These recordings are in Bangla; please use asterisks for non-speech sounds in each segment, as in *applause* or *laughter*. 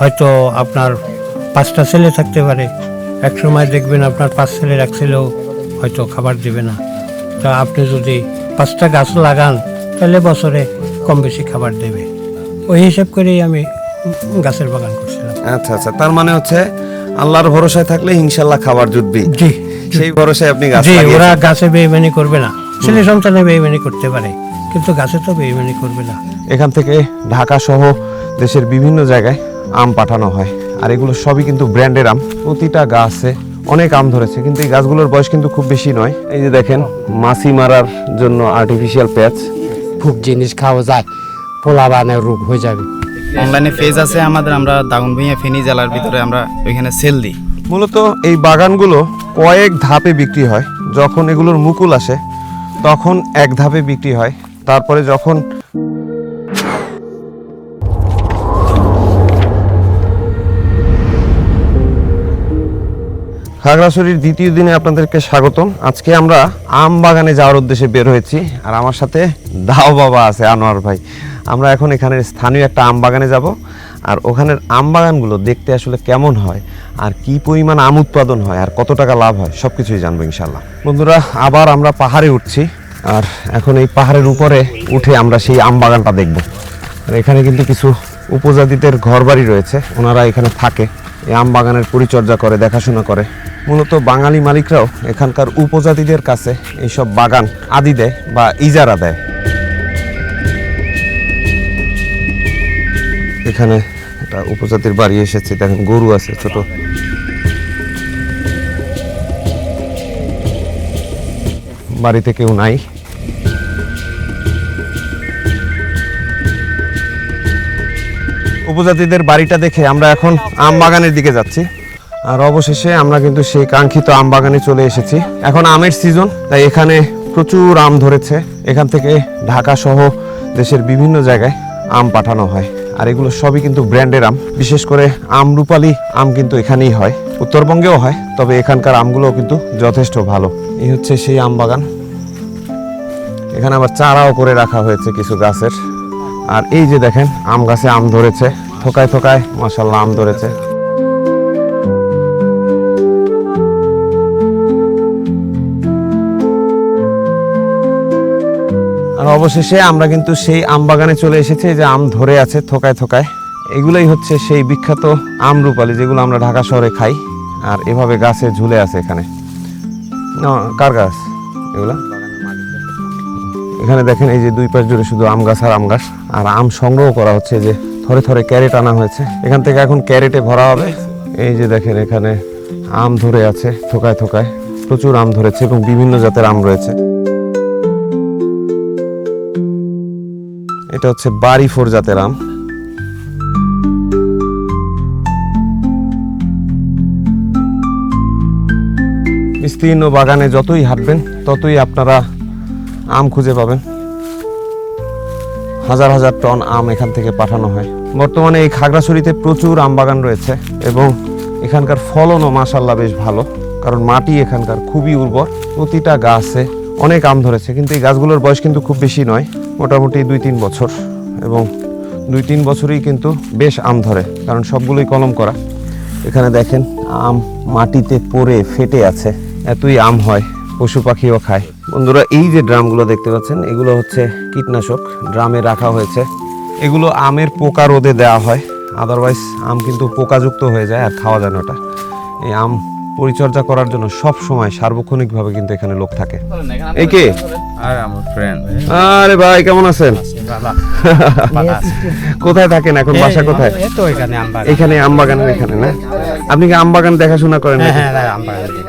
হয়তো আপনার পাঁচটা ছেলে থাকতে পারে। এক সময় দেখবেন আপনার পাঁচ ছেলের এক ছেলেও হয়তো খাবার দিবে না। তা আপনি যদি পাঁচটা গাছ লাগান তাহলে বছরে কম বেশি খাবার দেবে। ওই হিসাব করেই আমি গাছের বাগান করছিলাম। আচ্ছা আচ্ছা তার মানে হচ্ছে আল্লাহর ভরসায় থাকলে ইনশাল্লাহ খাবার জুটবে জি। সেই ভরসায় আপনি গাছ জি ওরা গাছে বেইমানি করবে না। ছেলে সন্তানে বেইমানি করতে পারে কিন্তু গাছে তো বেইমানি করবে না। এখান থেকে ঢাকা সহ দেশের বিভিন্ন জায়গায় আম পাঠানো হয়। আর এগুলো সবই কিন্তু ব্র্যান্ডের আম। প্রতিটা গাছে অনেক আম ধরেছে কিন্তু এই গাছগুলোর বয়স কিন্তু খুব বেশি নয়। এই যে দেখেন মাছি মারার জন্য আর্টিফিশিয়াল প্যাচ খুব জিনিস খাওয়া যায় পোলা বানের রোগ হয়ে যাবে। অনলাইনে পেজ আছে আমাদের আমরা দাগুন দাগনভূঞা ফেনী জেলার ভিতরে আমরা ওইখানে সেল দিই। মূলত এই বাগানগুলো কয়েক ধাপে বিক্রি হয়। যখন এগুলোর মুকুল আসে তখন এক ধাপে বিক্রি হয়। তারপরে যখন খাগড়াছড়ির দ্বিতীয় দিনে আপনাদেরকে স্বাগতম। আজকে আমরা আম বাগানে যাওয়ার উদ্দেশ্যে বের হয়েছি। আর আমার সাথে দাও বাবা আছে, আনোয়ার ভাই। আমরা এখন এখানের স্থানীয় একটা আম বাগানে যাব। আর ওখানের আম বাগানগুলো দেখতে আসলে কেমন হয়, আর কি পরিমাণ আম উৎপাদন হয়, আর কত টাকা লাভ হয় সব কিছুই জানব ইনশাল্লাহ বন্ধুরা, আবার আমরা পাহাড়ে উঠছি। আর এখন এই পাহাড়ের উপরে উঠে আমরা সেই আম বাগানটা দেখব। আর এখানে কিন্তু কিছু উপজাতিদের ঘরবাড়ি রয়েছে। ওনারা এখানে থাকে। এই আম বাগানের পরিচর্যা করে, দেখাশোনা করে। মূলত বাঙালি মালিকরাও এখানকার উপজাতিদের কাছে এইসব বাগান আদি দেয় বা ইজারা দেয়। এখানে একটা উপজাতির বাড়ি এসেছে, দেখেন গরু আছে ছোট। বাড়িতে কেউ নাই। উপজাতিদের বাড়িটা দেখে আমরা এখন আম বাগানের দিকে যাচ্ছি। আর অবশেষে আমরা কিন্তু সেই কাঙ্ক্ষিত আম বাগানে চলে এসেছি। এখন আমের সিজন তাই এখানে প্রচুর আম ধরেছে। এখান থেকে ঢাকা সহ দেশের বিভিন্ন জায়গায় আম পাঠানো হয়। আর এগুলো সবই কিন্তু ব্র্যান্ডের আম। বিশেষ করে আম রূপালি আম কিন্তু এখানেই হয়। উত্তরবঙ্গেও হয়, তবে এখানকার আমগুলোও কিন্তু যথেষ্ট ভালো। এই হচ্ছে সেই আম বাগান এখানে আবার চারাও করে রাখা হয়েছে কিছু গাছের। আর এই যে দেখেন, আম গাছে আম ধরেছে। থোকায় থোকায় মাসাল্লাহ আম ধরেছে। আর অবশেষে আমরা কিন্তু সেই আম বাগানে চলে এসেছি যে আম ধরে আছে থোকায় থোকায়। এগুলোই হচ্ছে সেই বিখ্যাত আম রূপালি, যেগুলো আমরা ঢাকা শহরে খাই। আর এভাবে গাছে ঝুলে আছে এখানে। কার গাছ? এগুলা? এখানে দেখেন এই যে দুই পাশ জুড়ে শুধু আম গাছ আর আম গাছ। আর আম সংগ্রহ করা হচ্ছে যে থরে থরে ক্যারেট আনা হয়েছে। এখান থেকে এখন ক্যারেটে ভরা হবে। এই যে দেখেন এখানে আম ধরে আছে, থোকায় থোকায়। প্রচুর আম ধরেছে এবং বিভিন্ন জাতের আম রয়েছে। এটা হচ্ছে বাড়ি ফোর জাতের আম। বিস্তীর্ণ বাগানে যতই হাঁটবেন, ততই আপনারা আম খুঁজে পাবেন। হাজার হাজার টন আম এখান থেকে পাঠানো হয়। বর্তমানে এই খাগড়াছড়িতে প্রচুর আম বাগান রয়েছে এবং এখানকার ফলনও মাসাল্লাহ বেশ ভালো, কারণ মাটি এখানকার খুবই উর্বর। প্রতিটা গাছে অনেক আম ধরেছে, কিন্তু এই গাছগুলোর বয়স কিন্তু খুব বেশি নয়, মোটামুটি দুই তিন বছর এবং দুই তিন বছরই কিন্তু বেশ আম ধরে, কারণ সবগুলোই কলম করা। এখানে দেখেন, আম মাটিতে পড়ে, ফেটে আছে, এতই আম হয়। পশু পাখিও খায়। বন্ধুরা, এই যে ড্রামগুলো দেখতে পাচ্ছেন, এগুলো হচ্ছে কীটনাশক। ড্রামে রাখা হয়েছে। এগুলো আমের পোকা রোদে দেওয়া হয়। আদারওয়াইজ আম কিন্তু পোকাযুক্ত হয়ে যায় আর খাওয়া যায় না ওটা। এই আম পরিচর্যা করার জন্য সব সময় সার্বক্ষণিকভাবে কিন্তু এখানে লোক থাকে। এই কে? আর আমার ফ্রেন্ড আরে ভাই কেমন আছেন? কোথায় থাকেন এখন? বাসা কোথায়? এখানে আম বাগান এখানে না? আপনি কি আমবাগান দেখাশোনা করেন? হ্যাঁ হ্যাঁ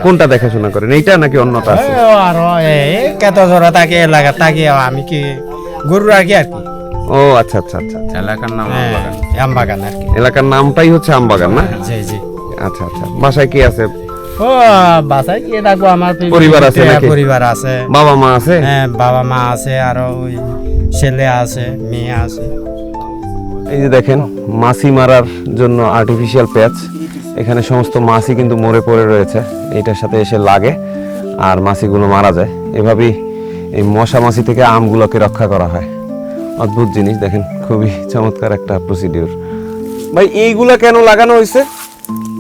কোনটা দেখাশোনা করেন? এইটা নাকি অন্যটা আছে? আর কত জোড়া থাকে এলাকা থাকে আমি কি গরু রাখি আর কি? ও আচ্ছা আচ্ছা আচ্ছা এলাকার নাম হ্যাঁ, আমবাগান আর কি। এলাকার নামটাই হচ্ছে আমবাগান না? জি জি। আচ্ছা আচ্ছা। বাসায় কি আছে? ও বাসায় কি থাকব আমার পরিবার আছে হ্যাঁ, নাকি? পরিবার আছে। বাবা মা আছে? হ্যাঁ বাবা মা আছে আর ওই ছেলে আছে মেয়ে আছে। এই যে দেখেন মাছি মারার জন্য আর্টিফিশিয়াল প্যাচ এখানে সমস্ত মাছি কিন্তু মরে পড়ে রয়েছে। এটার সাথে এসে লাগে আর মাছিগুলো মারা যায়। এভাবেই এই মশা মাছি থেকে আমগুলোকে রক্ষা করা হয়। অদ্ভুত জিনিস দেখেন খুবই চমৎকার একটা প্রসিডিউর ভাই এইগুলা কেন লাগানো হয়েছে?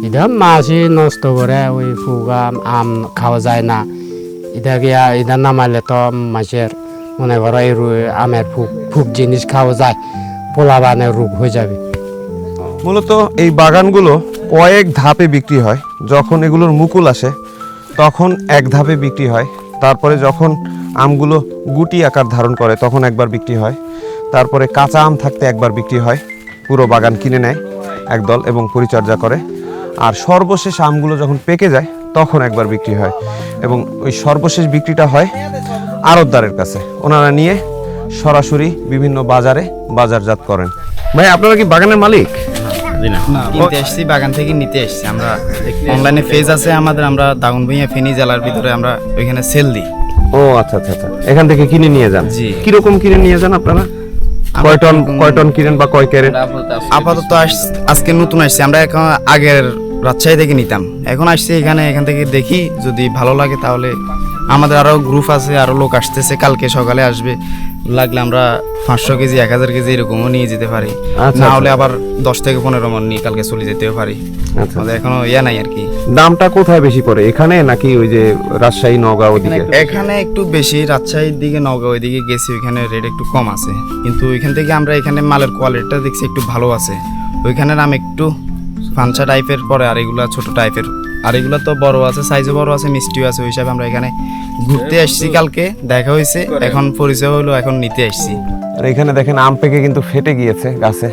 এটা মাছি নষ্ট করে ওই ফুগা আম খাওয়া যায় না এটা গিয়া এটা নামাইলে তো মাছের মনে করো এই আমের ফুক ফুক জিনিস খাওয়া যায় পোলা বানে রোগ হয়ে যাবে মূলত এই বাগানগুলো কয়েক ধাপে বিক্রি হয়। যখন এগুলোর মুকুল আসে, তখন এক ধাপে বিক্রি হয়। তারপরে যখন আমগুলো গুটি আকার ধারণ করে, তখন একবার বিক্রি হয়। তারপরে কাঁচা আম থাকতে একবার বিক্রি হয়। পুরো বাগান কিনে নেয় একদল এবং পরিচর্যা করে। আর সর্বশেষ আমগুলো যখন পেকে যায় তখন একবার বিক্রি হয়। এবং ওই সর্বশেষ বিক্রিটা হয় আড়তদারের কাছে। ওনারা নিয়ে সরাসরি বিভিন্ন বাজারে বাজারজাত করেন। ভাই আপনারা কি বাগানের মালিক? কিনতে বাগান থেকে নিতে আসছি আমরা অনলাইনে পেজ আছে আমাদের আমরা দাগন ভুঁইয়া ফেনী জেলার ভিতরে আমরা ওইখানে সেল দিই। ও আচ্ছা আচ্ছা আচ্ছা। এখান থেকে কিনে নিয়ে যান? জি। কীরকম কিনে নিয়ে যান আপনারা? কয় টন কয় টন কিনেন বা কয় ক্যারেট? আপাতত আজকে নতুন আসছি। আমরা এখন আগের রাজশাহী থেকে নিতাম। এখন আসছি এখানে এখান থেকে দেখি যদি ভালো লাগে তাহলে আমাদের আরও গ্রুপ আছে আরও লোক আসতেছে কালকে সকালে আসবে। লাগলে আমরা পাঁচশো কেজি এক হাজার কেজি এরকমও নিয়ে যেতে পারি। আচ্ছা, না আচ্ছা। হলে আবার দশ থেকে পনেরো মন নিয়ে কালকে চলে যেতেও পারি। আচ্ছা আমাদের এখনও ইয়া নাই আর কি। দামটা কোথায় বেশি পড়ে? এখানে নাকি ওই যে রাজশাহী নওগাঁ ওদিকে এখানে একটু বেশি। রাজশাহীর দিকে নগাঁও ওইদিকে গেছি ওইখানে রেট একটু কম আছে। কিন্তু ওইখান থেকে আমরা এখানে মালের কোয়ালিটিটা দেখছি একটু ভালো আছে। ওইখানে নাম একটু ফানসা টাইপের পরে আর এগুলা ছোট টাইপের আর এগুলো তো বড় আছে সাইজও বড় আছে মিষ্টিও আছে ওই হিসাবে আমরা এখানে ঘুরতে আসছি কালকে দেখা হয়েছে এখন পরিচয় হলো এখন নিতে আসছি। আর এখানে দেখেন আম পেকে কিন্তু ফেটে গিয়েছে গাছে।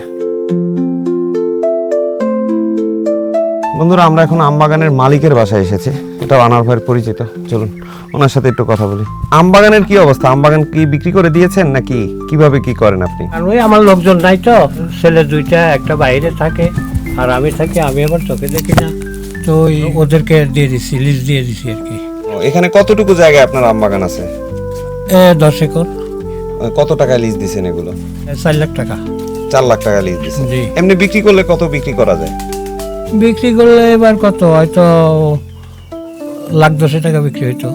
বন্ধুরা আমরা এখন আম বাগানের মালিকের বাসায় এসেছি। এটা আনার ভাইয়ের পরিচিত। চলুন ওনার সাথে একটু কথা বলি। আম বাগানের কি অবস্থা? আম বাগান কি বিক্রি করে দিয়েছেন নাকি কীভাবে কি করেন আপনি? আর ওই আমার লোকজন নাই তো ছেলে দুইটা একটা বাইরে থাকে। আর আমি থাকি আমি আবার চোখে দেখি না। তো ওদেরকে দিয়ে দিছি লিজ দিয়ে দিছি আর কি। এখানে কতটুকু জায়গায় আপনার আম বাগান আছে? এ দশ একর। কত টাকা লিজ দিছেন এগুলো? চার লাখ টাকা। চার লাখ টাকা লিজ দিছেন। জি। এমনি বিক্রি করলে কত বিক্রি করা যায়? বিক্রি করলে এবার কত? হয়তো লাখ দশে টাকা বিক্রি হইতো।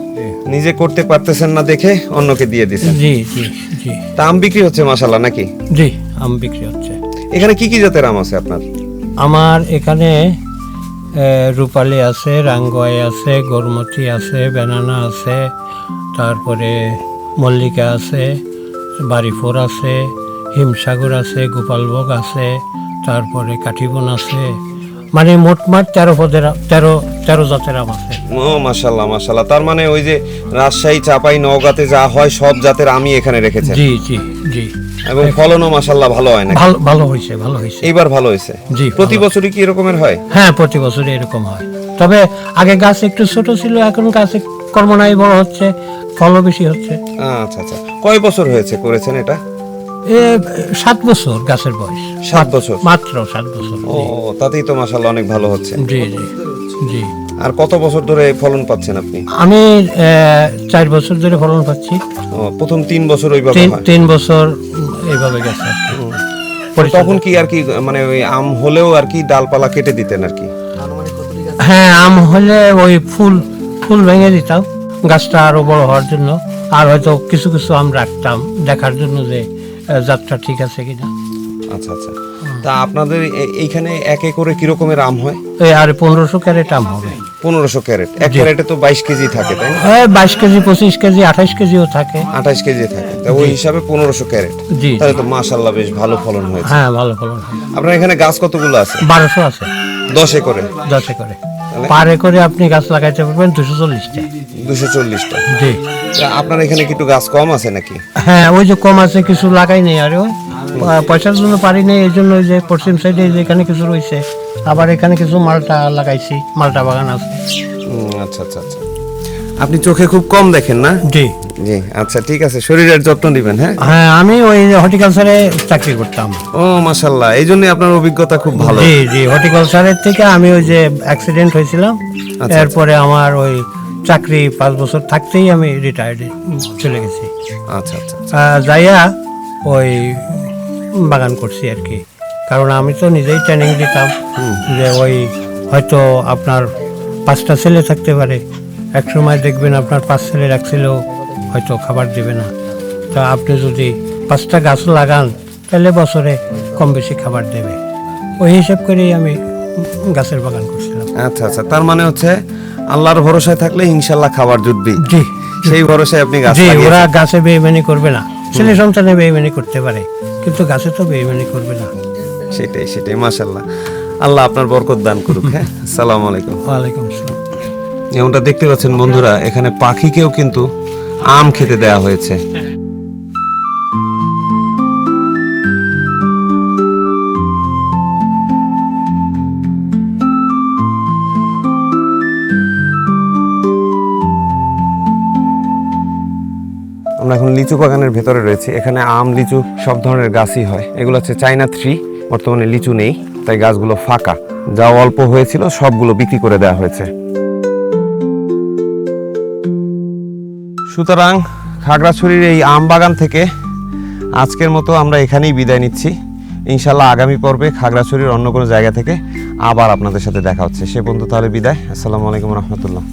নিজে করতে পারতেছেন না দেখে অন্যকে দিয়ে দিছেন। জি জি জি। তা আম বিক্রি হচ্ছে মাসাল্লাহ নাকি? জি আম বিক্রি হচ্ছে। এখানে কি কি জাতের আম আছে আপনার? আমার এখানে রূপালি আছে রাঙ্গয় আছে, গরমতি আছে, বেনানা আছে, তারপরে মল্লিকা আছে বাড়িফোর আছে, হিমসাগর আছে, গোপালভোগ আছে, তারপরে কাঠিবন আছে মানে মোটমাট তেরো পদের তেরো তেরো জাতের আম আছে। ও মাশাল্লাহ মাশাল্লাহ তার মানে ওই যে রাজশাহী চাপাই নওগাঁতে যা হয় সব জাতের আমি এখানে রেখেছেন? জি জি জি। এবং ফলনও মাশাল্লাহ ভালো হয় না ভালো ভালো হয়েছে ভালো হয়েছে। এইবার ভালো হয়েছে? জি, প্রতি বছরই কি এরকমের হয়? হ্যাঁ প্রতি বছরই এরকম হয়। তবে আগে গাছ একটু ছোট ছিল এখন গাছ কর্মনাই বড় হচ্ছে ফলও বেশি হচ্ছে। আচ্ছা আচ্ছা। কয় বছর হয়েছে করেছেন এটা? সাত বছর গাছের বয়স। সাত বছর? মাত্র সাত বছর ও তাতেই তো মাশাল্লাহ অনেক ভালো হচ্ছে। জি জি জি। আর কত বছর ধরে ফলন পাচ্ছেন আপনি? আমি চার বছর ধরে ফলন পাচ্ছি। প্রথম তিন বছর ওইভাবে তিন বছর এইভাবে গেছে তখন কি আর কি মানে ওই আম হলেও আর কি ডালপালা কেটে দিতেন আর কি? হ্যাঁ আম হলে ওই ফুল ফুল ভেঙে দিতাম। গাছটা আরও বড় হওয়ার জন্য। আর হয়তো কিছু কিছু আম রাখতাম দেখার জন্য যে জাতটা ঠিক আছে কিনা। আচ্ছা আচ্ছা। তা আপনাদের এইখানে এক একরে কিরকমের আম হয়? এই আর পনেরোশো ক্যারেট আম হবে। পনেরোশো ক্যারেট। এক ক্যারেটে তো বাইশ কেজি থাকে তাই না? এই বাইশ কেজি পঁচিশ কেজি আঠাশ কেজিও থাকে। আঠাশ কেজি থাকে। তা ওই হিসাবে পনেরোশো ক্যারেট। জি। তাহলে তো মাশাল্লাহ বেশ ভালো ফলন হয়েছে। হ্যাঁ ভালো ফলন হয় আপনার এখানে গাছ কতগুলো আছে? বারোশো আছে। দশ একরে। দশে করে তাহলে? পারে করে আপনি গাছ লাগাইতে পারবেন দুশো চল্লিশটা। দুশো চল্লিশটা? জি। আপনার এখানে কি একটু গাছ কম আছে নাকি? হ্যাঁ ওই যে কম আছে কিছু লাগাই নেই আরে। পয়সার জন্য পারি নেই এই জন্য ওই যে পশ্চিম সাইডে যেখানে কিছু রয়েছে। আবার এখানে কিছু মালটা লাগাইছি মালটা বাগান আছে। আচ্ছা আচ্ছা আচ্ছা। আপনি চোখে খুব কম দেখেন না? জি। জি আচ্ছা ঠিক আছে শরীরের যত্ন দিবেন হ্যাঁ? হ্যাঁ আমি ওই হর্টিকালচারে চাকরি করতাম। ও মাশাল্লাহ এই জন্য আপনার অভিজ্ঞতা খুব ভালো। জি জি হর্টিকালচারের থেকে আমি ওই যে অ্যাক্সিডেন্ট হয়েছিলাম আচ্ছা। এরপরে আমার ওই চাকরি পাঁচ বছর থাকতেই আমি রিটায়ার্ড চলে গেছি। আচ্ছা আচ্ছা যাইয়া ওই বাগান করছি আর কি। কারণ আমি তো নিজেই ট্রেনিং দিতাম যে ওই হয়তো আপনার পাঁচটা ছেলে থাকতে পারে। এক সময় দেখবেন আপনার পাঁচ ছেলের এক ছেলেও হয়তো খাবার দেবে না। তা আপনি যদি পাঁচটা গাছ লাগান তাহলে বছরে কম বেশি খাবার দেবে। ওই হিসাব করেই আমি গাছের বাগান করছিলাম। আচ্ছা আচ্ছা তার মানে হচ্ছে আল্লাহর ভরসায় থাকলে ইনশাল্লাহ খাবার জুটবেই। জি সেই ভরসায় আপনি গাছ জি। ওরা গাছে বেইমানি করবে না। ছেলে সন্তানে বেইমানি করতে পারে কিন্তু গাছে তো বেইমানি করবে না। সেটাই সেটাই মাশাল্লাহ আল্লাহ আপনার বরকত দান করুক হ্যাঁ? *laughs* আসসালামু আলাইকুম। ওয়ালাইকুম আসসালাম। যেমনটা দেখতে পাচ্ছেন বন্ধুরা এখানে পাখিকেও কিন্তু আম খেতে দেয়া হয়েছে। আমরা এখন লিচু বাগানের ভেতরে রয়েছি। এখানে আম, লিচু সব ধরনের গাছই হয়। এগুলো হচ্ছে চাইনা থ্রি বর্তমানে লিচু নেই, তাই গাছগুলো ফাঁকা। যা অল্প হয়েছিল, সবগুলো বিক্রি করে দেওয়া হয়েছে। সুতরাং খাগড়াছড়ির এই আম বাগান থেকে আজকের মতো আমরা এখানেই বিদায় নিচ্ছি। ইনশাল্লাহ আগামী পর্বে খাগড়াছড়ির অন্য কোনো জায়গা থেকে আবার আপনাদের সাথে দেখা হচ্ছে। সে পর্যন্ত তাহলে বিদায়। আসসালামু আলাইকুম রহমতুল্লাহ।